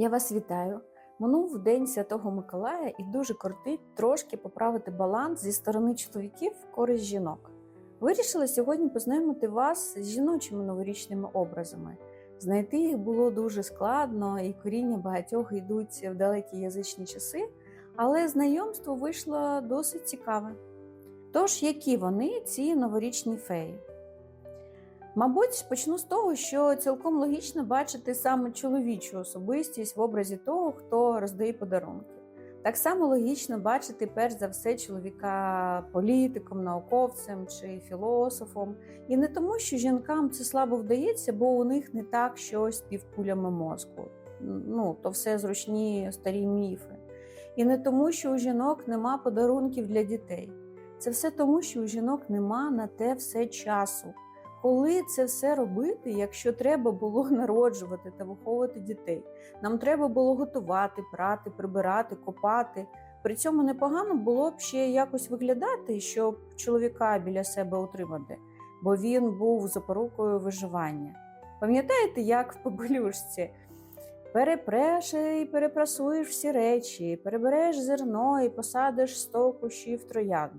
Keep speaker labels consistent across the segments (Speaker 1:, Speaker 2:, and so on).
Speaker 1: Я вас вітаю. Минув День Святого Миколая і дуже кортить трошки поправити баланс зі сторони чоловіків в користь жінок. Вирішила сьогодні познайомити вас з жіночими новорічними образами. Знайти їх було дуже складно, і коріння багатьох йдуть в далекі язичні часи, але знайомство вийшло досить цікаве. Тож, які вони, ці новорічні феї? Мабуть, почну з того, що цілком логічно бачити саме чоловічу особистість в образі того, хто роздає подарунки. Так само логічно бачити перш за все чоловіка політиком, науковцем чи філософом. І не тому, що жінкам це слабо вдається, бо у них не так щось півкулями мозку. Ну, то все зручні старі міфи. І не тому, що у жінок нема подарунків для дітей. Це все тому, що у жінок нема на те все часу. Коли це все робити, якщо треба було народжувати та виховувати дітей, нам треба було готувати, прати, прибирати, копати. При цьому непогано було б ще якось виглядати, щоб чоловіка біля себе утримати, бо він був запорукою виживання. Пам'ятаєте, як в побелюшці? Перепреш і перепрасуєш всі речі, перебереш зерно і посадиш сто кущів троянд.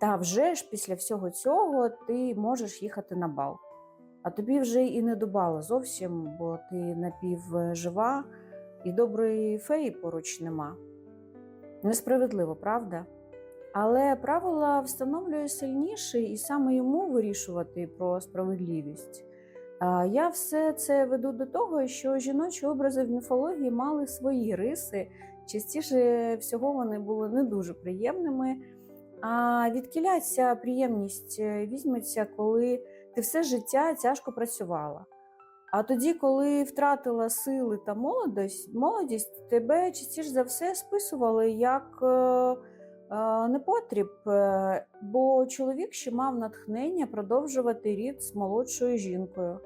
Speaker 1: Та вже ж після всього цього ти можеш їхати на бал. А тобі вже і не до бала зовсім, бо ти напівжива і доброї феї поруч нема. Несправедливо, правда? Але правила встановлює сильніший і саме йому вирішувати про справедливість. Я все це веду до того, що жіночі образи в міфології мали свої риси, частіше всього вони були не дуже приємними. А відкіля ця приємність візьметься, коли ти все життя тяжко працювала. А тоді, коли втратила сили та молодість, молодість тебе частіше за все списували як е, е, непотріб, е, бо чоловік ще мав натхнення продовжувати рід з молодшою жінкою.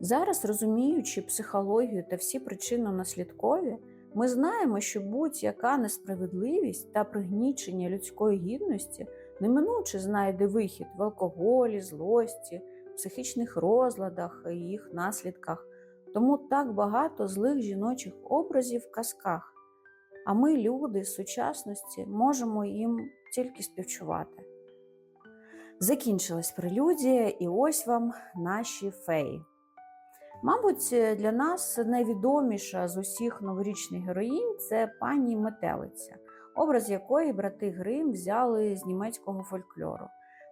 Speaker 1: Зараз, розуміючи психологію та всі причинно-наслідкові, ми знаємо, що будь-яка несправедливість та пригнічення людської гідності неминуче знайде вихід в алкоголі, злості, психічних розладах і їх наслідках. Тому так багато злих жіночих образів в казках. А ми, люди сучасності, можемо їм тільки співчувати. Закінчилась прелюдія, і ось вам наші феї. Мабуть, для нас найвідоміша з усіх новорічних героїнь це пані Метелиця, образ якої брати Грим взяли з німецького фольклору.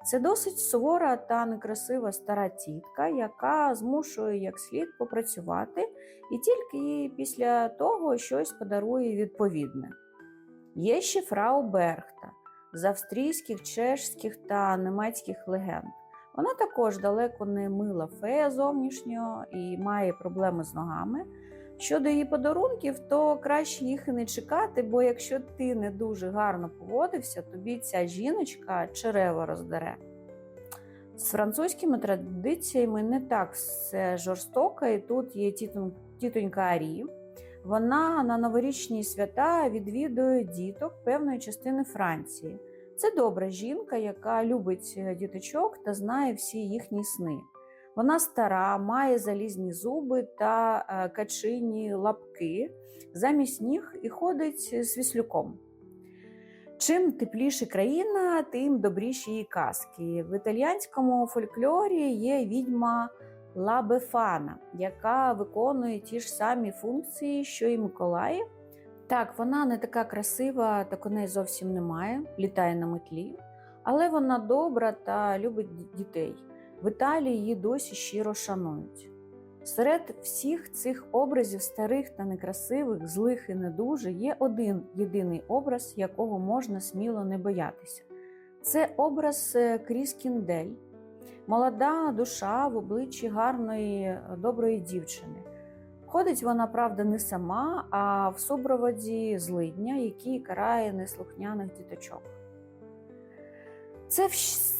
Speaker 1: Це досить сувора та некрасива стара тітка, яка змушує як слід попрацювати, і тільки після того щось подарує відповідне. Є ще фрау Берхта з австрійських, чешських та німецьких легенд. Вона також далеко не мила фея зовнішнього і має проблеми з ногами. Щодо її подарунків, то краще їх і не чекати, бо якщо ти не дуже гарно поводився, тобі ця жіночка черево роздере. З французькими традиціями не так все жорстоко, і тут є тітонька Арі. Вона на новорічні свята відвідує діток певної частини Франції. Це добра жінка, яка любить діточок та знає всі їхні сни. Вона стара, має залізні зуби та качині лапки, замість ніг і ходить з віслюком. Чим тепліше країна, тим добріші її казки. В італіянському фольклорі є відьма Лабефана, яка виконує ті ж самі функції, що і Миколаїв. Так, вона не така красива, так у неї зовсім немає, літає на метлі, але вона добра та любить дітей. В Італії її досі щиро шанують. Серед всіх цих образів старих та некрасивих, злих і не дуже є один єдиний образ, якого можна сміло не боятися. Це образ Кріс Кіндель, молода душа в обличчі гарної, доброї дівчини. Ходить вона, правда, не сама, а в супроводі злидня, який карає неслухняних діточок. Це,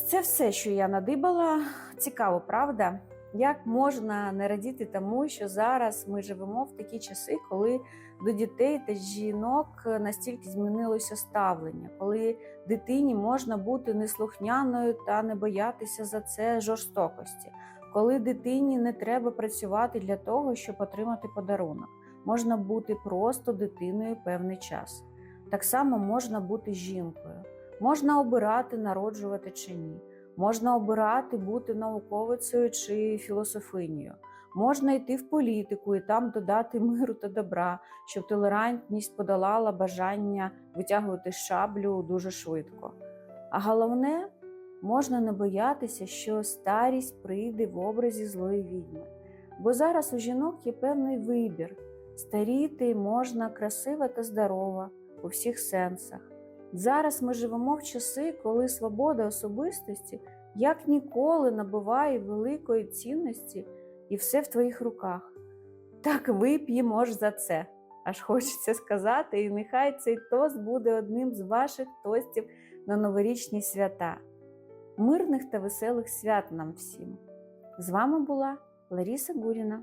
Speaker 1: це все, що я надибала. Цікаво, правда? Як можна не радіти тому, що зараз ми живемо в такі часи, коли до дітей та жінок настільки змінилося ставлення, коли дитині можна бути неслухняною та не боятися за це жорстокості, коли дитині не треба працювати для того, щоб отримати подарунок. можна бути просто дитиною певний час. Так само можна бути жінкою, можна обирати народжувати чи ні, можна обирати бути науковицею чи філософинею. Можна йти в політику і там додати миру та добра, щоб толерантність подолала бажання витягувати шаблю дуже швидко. А головне, можна не боятися, що старість прийде в образі злої відьми. Бо зараз у жінок є певний вибір: старіти можна красива та здорова у всіх сенсах. Зараз ми живемо в часи, коли свобода особистості як ніколи набуває великої цінності і все в твоїх руках. Так вип'ємо ж за це. Аж хочеться сказати, і нехай цей тост буде одним з ваших тостів на новорічні свята. Мирних та веселих свят нам всім! З вами була Ларіса Гуріна.